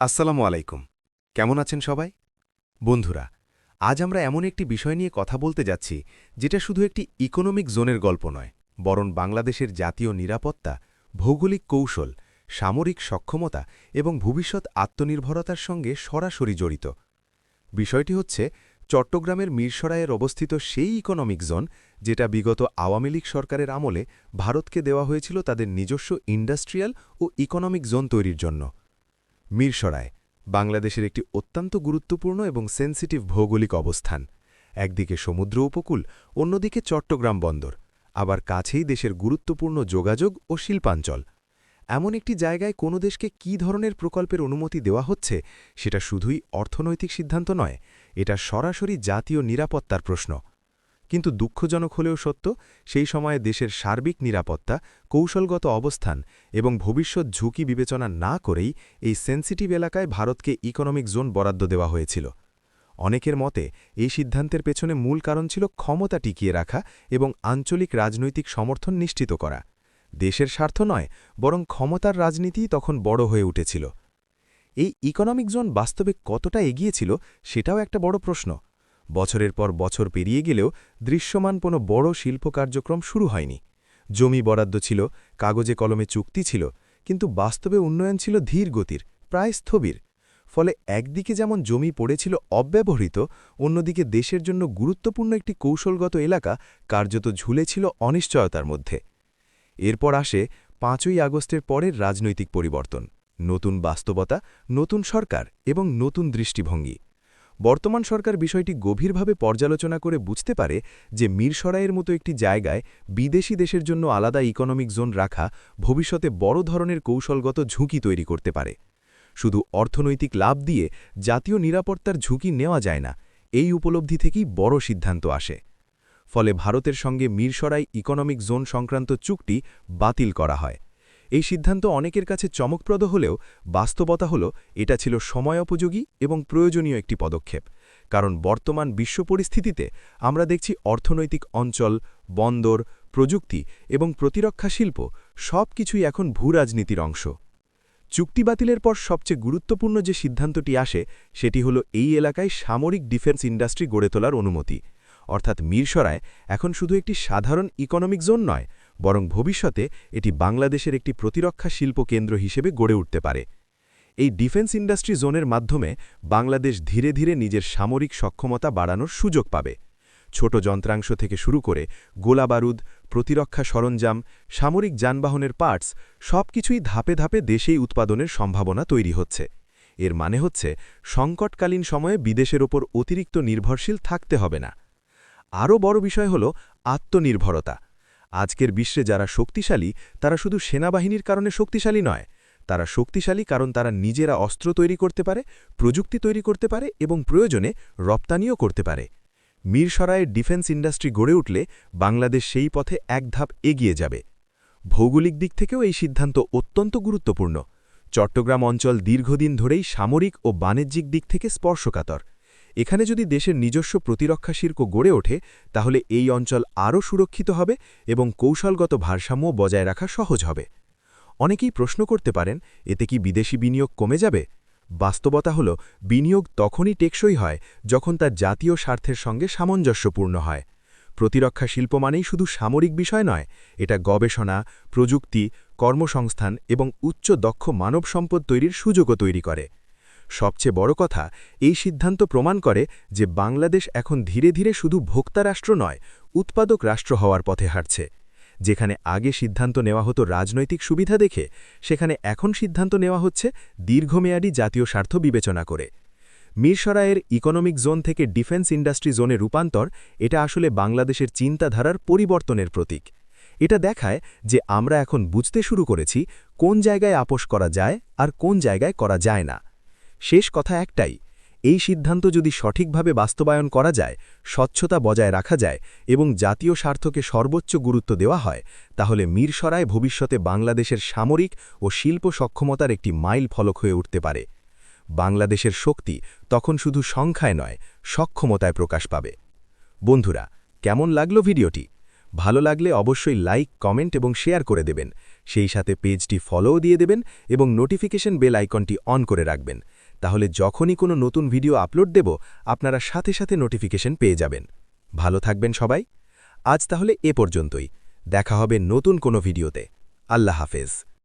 আসসালামু আলাইকুম। কেমন আছেন সবাই? বন্ধুরা, আজ আমরা এমন একটি বিষয় নিয়ে কথা বলতে যাচ্ছি, যেটা শুধু একটি ইকোনমিক জোনের গল্প নয়, বরং বাংলাদেশের জাতীয় নিরাপত্তা, ভৌগোলিক কৌশল, সামরিক সক্ষমতা এবং ভবিষ্যৎ আত্মনির্ভরতার সঙ্গে সরাসরি জড়িত। বিষয়টি হচ্ছে, চট্টগ্রামের মিরসরাইয়ের অবস্থিত সেই ইকোনমিক জোন যেটা বিগত আওয়ামী লীগ সরকারের আমলে ভারতকে দেওয়া হয়েছিল তাদের নিজস্ব ইন্ডাস্ট্রিয়াল ও ইকোনমিক জোন তৈরির জন্য। মিরসরায়, বাংলাদেশের একটি অত্যন্ত গুরুত্বপূর্ণ এবং সেন্সিটিভ ভৌগোলিক অবস্থান। একদিকে সমুদ্র উপকূল, অন্যদিকে চট্টগ্রাম বন্দর। আবার কাছেই দেশের গুরুত্বপূর্ণ যোগাযোগ ও শিল্পাঞ্চল। এমন একটি জায়গায় কোনো দেশকে কী ধরনের প্রকল্পের অনুমতি দেওয়া হচ্ছে, সেটা শুধুই অর্থনৈতিক সিদ্ধান্ত নয়, এটা সরাসরি জাতীয় নিরাপত্তার প্রশ্ন। কিন্তু দুঃখজনক হলেও সত্য, সেই সময়ে দেশের সার্বিক নিরাপত্তা, কৌশলগত অবস্থান এবং ভবিষ্যৎ ঝুঁকি বিবেচনা না করেই এই সেন্সিটিভ এলাকায় ভারতকে ইকোনমিক জোন বরাদ্দ দেওয়া হয়েছিল। অনেকের মতে, এই সিদ্ধান্তের পেছনে মূল কারণ ছিল ক্ষমতা টিকিয়ে রাখা এবং আঞ্চলিক রাজনৈতিক সমর্থন নিশ্চিত করা। দেশের স্বার্থ নয়, বরং ক্ষমতার রাজনীতি তখন বড় হয়ে উঠেছিল। এই ইকোনমিক জোন বাস্তবে কতটা এগিয়েছিল সেটাও একটা বড় প্রশ্ন। বছরের পর বছর পেরিয়ে গেলেও দৃশ্যমান কোনো বড় শিল্প কার্যক্রম শুরু হয়নি। জমি বরাদ্দ ছিল, কাগজে কলমে চুক্তি ছিল, কিন্তু বাস্তবে উন্নয়ন ছিল ধীর গতির, প্রায় স্থবির। ফলে একদিকে যেমন জমি পড়েছিল অব্যবহৃত, অন্যদিকে দেশের জন্য গুরুত্বপূর্ণ একটি কৌশলগত এলাকা কার্যত ঝুলেছিল অনিশ্চয়তার মধ্যে। এরপর আসে পাঁচই আগস্টের পরের রাজনৈতিক পরিবর্তন, নতুন বাস্তবতা, নতুন সরকার এবং নতুন দৃষ্টিভঙ্গি। বর্তমান সরকার বিষয়টি গভীরভাবে পর্যালোচনা করে বুঝতে পারে যে মিরসরাইয়ের মতো একটি জায়গায় বিদেশি দেশের জন্য আলাদা ইকোনমিক জোন রাখা ভবিষ্যতে বড় ধরনের কৌশলগত ঝুঁকি তৈরি করতে পারে। শুধু অর্থনৈতিক লাভ দিয়ে জাতীয় নিরাপত্তার ঝুঁকি নেওয়া যায় না, এই উপলব্ধি থেকেই বড় সিদ্ধান্ত আসে। ফলে ভারতের সঙ্গে মিরসরাই ইকোনমিক জোন সংক্রান্ত চুক্তি বাতিল করা হয়। এই সিদ্ধান্ত অনেকের কাছে চমকপ্রদ হলেও বাস্তবতা হল, এটা ছিল সময়োপযোগী এবং প্রয়োজনীয় একটি পদক্ষেপ। কারণ বর্তমান বিশ্ব পরিস্থিতিতে আমরা দেখছি অর্থনৈতিক অঞ্চল, বন্দর, প্রযুক্তি এবং প্রতিরক্ষা শিল্প সব কিছুই এখন ভূরাজনীতির অংশ। চুক্তি বাতিলের পর সবচেয়ে গুরুত্বপূর্ণ যে সিদ্ধান্তটি আসে, সেটি হল এই এলাকায় সামরিক ডিফেন্স ইন্ডাস্ট্রি গড়ে তোলার অনুমতি। অর্থাৎ মিরসরায় এখন শুধু একটি সাধারণ ইকোনমিক জোন নয় বরং ভবিষ্যতে এটি বাংলাদেশের একটি প্রতিরক্ষা শিল্প কেন্দ্র হিসেবে গড়ে উঠতে পারে। এই ডিফেন্স ইন্ডাস্ট্রি জোনের মাধ্যমে বাংলাদেশ ধীরে ধীরে নিজের সামরিক সক্ষমতা বাড়ানোর সুযোগ পাবে। ছোট যন্ত্রাংশ থেকে শুরু করে গোলাবারুদ, প্রতিরক্ষা সরঞ্জাম, সামরিক যানবাহনের পার্টস সব কিছুই ধাপে ধাপে দেশেই উৎপাদনের সম্ভাবনা তৈরি হচ্ছে। এর মানে হচ্ছে সংকটকালীন সময়ে বিদেশের ওপর অতিরিক্ত নির্ভরশীল থাকতে হবে না। আরও বড় বিষয় হল আত্মনির্ভরতা। আজকের বিশ্বে যারা শক্তিশালী, তারা শুধু সেনাবাহিনীর কারণে শক্তিশালী নয়। তারা শক্তিশালী কারণ তারা নিজেরা অস্ত্র তৈরি করতে পারে, প্রযুক্তি তৈরি করতে পারে এবং প্রয়োজনে রপ্তানিও করতে পারে। মিরসরায়ের ডিফেন্স ইন্ডাস্ট্রি গড়ে উঠলে বাংলাদেশ সেই পথে এক ধাপ এগিয়ে যাবে। ভৌগোলিক দিক থেকেও এই সিদ্ধান্ত অত্যন্ত গুরুত্বপূর্ণ। চট্টগ্রাম অঞ্চল দীর্ঘদিন ধরেই সামরিক ও বাণিজ্যিক দিক থেকে স্পর্শকাতর। এখানে যদি দেশের নিজস্ব প্রতিরক্ষা শিল্প গড়ে ওঠে, তাহলে এই অঞ্চল আরও সুরক্ষিত হবে এবং কৌশলগত ভারসাম্য বজায় রাখা সহজ হবে। অনেকেই প্রশ্ন করতে পারেন, এতে কি বিদেশি বিনিয়োগ কমে যাবে? বাস্তবতা হল, বিনিয়োগ তখনই টেকসই হয় যখন তার জাতীয় স্বার্থের সঙ্গে সামঞ্জস্যপূর্ণ হয়। প্রতিরক্ষা শিল্প মানেই শুধু সামরিক বিষয় নয়, এটা গবেষণা, প্রযুক্তি, কর্মসংস্থান এবং উচ্চ দক্ষ মানব সম্পদ তৈরির সুযোগও তৈরি করে। সবচেয়ে বড় কথা, এই সিদ্ধান্ত প্রমাণ করে যে বাংলাদেশ এখন ধীরে ধীরে শুধু ভোক্তা রাষ্ট্র নয়, উৎপাদক রাষ্ট্র হওয়ার পথে হাঁটছে। যেখানে আগে সিদ্ধান্ত নেওয়া হতো রাজনৈতিক সুবিধা দেখে, সেখানে এখন সিদ্ধান্ত নেওয়া হচ্ছে দীর্ঘমেয়াদী জাতীয় স্বার্থ বিবেচনা করে। মিরসরায়ের ইকোনমিক জোন থেকে ডিফেন্স ইন্ডাস্ট্রি জোনে রূপান্তর, এটা আসলে বাংলাদেশের চিন্তাধারার পরিবর্তনের প্রতীক। এটা দেখায় যে আমরা এখন বুঝতে শুরু করেছি কোন জায়গায় আপোষ করা যায় আর কোন জায়গায় করা যায় না। শেষ কথা একটাই, এই সিদ্ধান্ত যদি সঠিকভাবে বাস্তবায়ন করা যায়, স্বচ্ছতা বজায় রাখা যায় এবং জাতীয় স্বার্থকে সর্বোচ্চ গুরুত্ব দেওয়া হয়, তাহলে মিরসরায় ভবিষ্যতে বাংলাদেশের সামরিক ও শিল্প সক্ষমতার একটি মাইল ফলক হয়ে উঠতে পারে। বাংলাদেশের শক্তি তখন শুধু সংখ্যায় নয়, সক্ষমতায় প্রকাশ পাবে। বন্ধুরা, কেমন লাগল ভিডিওটি? ভালো লাগলে অবশ্যই লাইক, কমেন্ট এবং শেয়ার করে দেবেন। সেই সাথে পেজটি ফলোও দিয়ে দেবেন এবং নোটিফিকেশন বেল আইকনটি অন করে রাখবেন। তাহলে যখনই কোনো নতুন ভিডিও আপলোড দেব, আপনারা সাথে সাথে নোটিফিকেশন পেয়ে যাবেন। ভালো থাকবেন সবাই। আজ তাহলে এ পর্যন্তই। দেখা হবে নতুন কোনো ভিডিওতে। আল্লাহ হাফেজ।